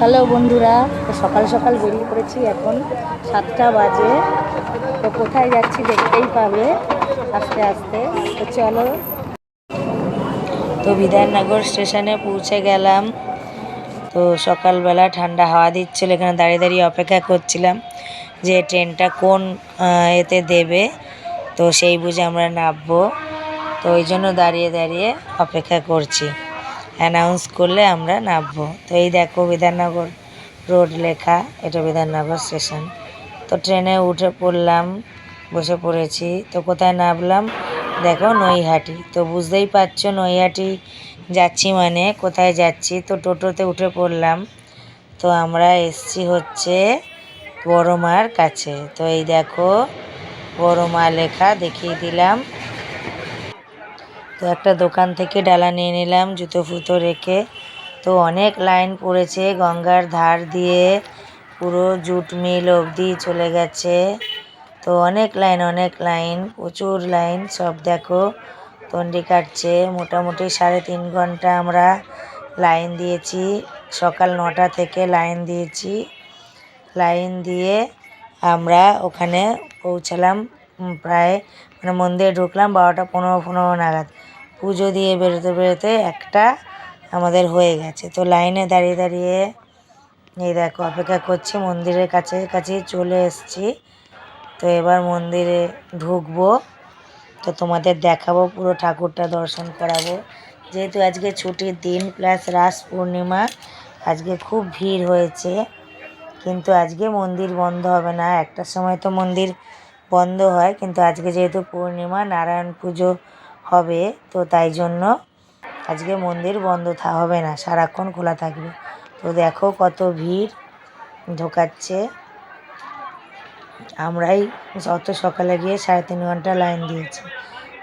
Hello বন্ধুরা, তো সকাল সকাল বেরিয়ে পড়েছি এখন সাতটা বাজে। তো কোথায় যাচ্ছি দেখতেই পাবে আস্তে আস্তে। তো চলো। তো বিধাননগর স্টেশনে পৌঁছে গেলাম। তো সকালবেলা ঠান্ডা হাওয়া দিচ্ছিল, এখানে দাঁড়িয়ে দাঁড়িয়ে অপেক্ষা করছিলাম যে ট্রেনটা কোন এতে দেবে। তো সেই বুঝে আমরা নামবো। তো ওই জন্য দাঁড়িয়ে দাঁড়িয়ে অপেক্ষা করছি। অ্যানাউন্স করলে আমরা নামবো। তো এই দেখো বিধাননগর রোড লেখা, এটা বিধাননগর স্টেশন তো ট্রেনে উঠে পড়লাম, বসে পড়েছি। তো কোথায় নামলাম? দেখো নৈহাটি। তো বুঝতেই পারছ নৈহাটি যাচ্ছি মানে কোথায় যাচ্ছি? তো টোটোতে উঠে পড়লাম। তো আমরা এসছি হচ্ছে বড়মার কাছে। তো এই দেখো বড় মা লেখা দেখিয়ে দিলাম। তো একটা দোকান থেকে ডালা নিয়ে নিলাম, জুতো ফুতো রেখে। তো অনেক লাইন পড়েছে, গঙ্গার ধার দিয়ে পুরো জুট মিল অবধি চলে গেছে। তো অনেক লাইন অনেক লাইন, প্রচুর লাইন, সব দেখো, তন্ডি কাটছে। মোটামুটি সাড়ে তিন ঘণ্টা আমরা লাইন দিয়েছি। সকাল নটা থেকে লাইন দিয়েছি। লাইন দিয়ে আমরা ওখানে পৌঁছালাম প্রায় মানে মন্দিরে ঢুকলাম, বারোটা পনেরো পনেরো নাগাদ। পুজো দিয়ে বেরোতে বেরোতে একটা আমাদের হয়ে গেছে। তো লাইনে দাঁড়িয়ে দাঁড়িয়ে এই দেখো অপেক্ষা করছি, মন্দিরের কাছে কাছে চলে এসেছি। তো এবার মন্দিরে ঢুকবো। তো তোমাদের দেখাবো, পুরো ঠাকুরটা দর্শন করাবো। যেহেতু আজকে ছুটির দিন, প্লাস রাস পূর্ণিমা, আজকে খুব ভিড় হয়েছে। কিন্তু আজকে মন্দির বন্ধ হবে না। একটার সময় তো মন্দির বন্ধ হয়, কিন্তু আজকে যেহেতু পূর্ণিমা, নারায়ণ পুজো হবে, তো তাই জন্য আজকে মন্দির বন্ধ থা হবে না, সারাক্ষণ খোলা থাকবে। তো দেখো কত ভিড় ঢোকাচ্ছে। আমরাই অত সকালে গিয়ে সাড়ে তিন ঘণ্টা লাইন দিয়েছি।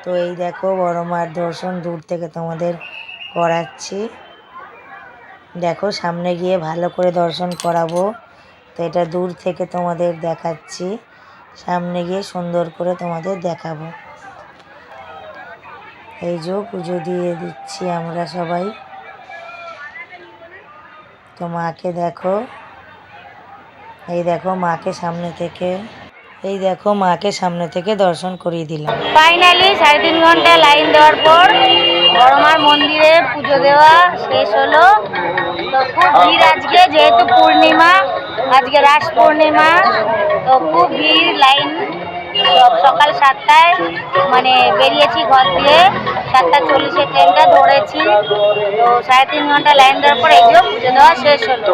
তো এই দেখো বড় মার দর্শন দূর থেকে তোমাদের করাচ্ছি। দেখো সামনে গিয়ে ভালো করে দর্শন করাবো। তো এটা দূর থেকে তোমাদের দেখাচ্ছি। সামনে গিয়ে সুন্দর করে তোমাদের দেখাবো। এই যে পুজো দিয়ে দিচ্ছি আমরা সবাই। তো মাকে দেখো। এই দেখো মাকে সামনে থেকে। এই দেখো মাকে সামনে থেকে দর্শন করিয়ে দিলাম। ফাইনালি সাড়ে তিন ঘণ্টা লাইন দেওয়ার পর বড়মার মন্দিরে পুজো দেওয়া শেষ হলো। তো খুব ভিড় আজকে, যেহেতু পূর্ণিমা, আজকে রাস পূর্ণিমা, তো খুব ভিড় লাইন সকাল সাতটায় মানে বেরিয়েছি ঘর দিয়ে সাতটা চল্লিশে ট্রেনটা ধরেছি। তো সাড়ে তিন ঘণ্টা লাইন দেওয়ার পর যে পুজো দেওয়া শেষ হলো।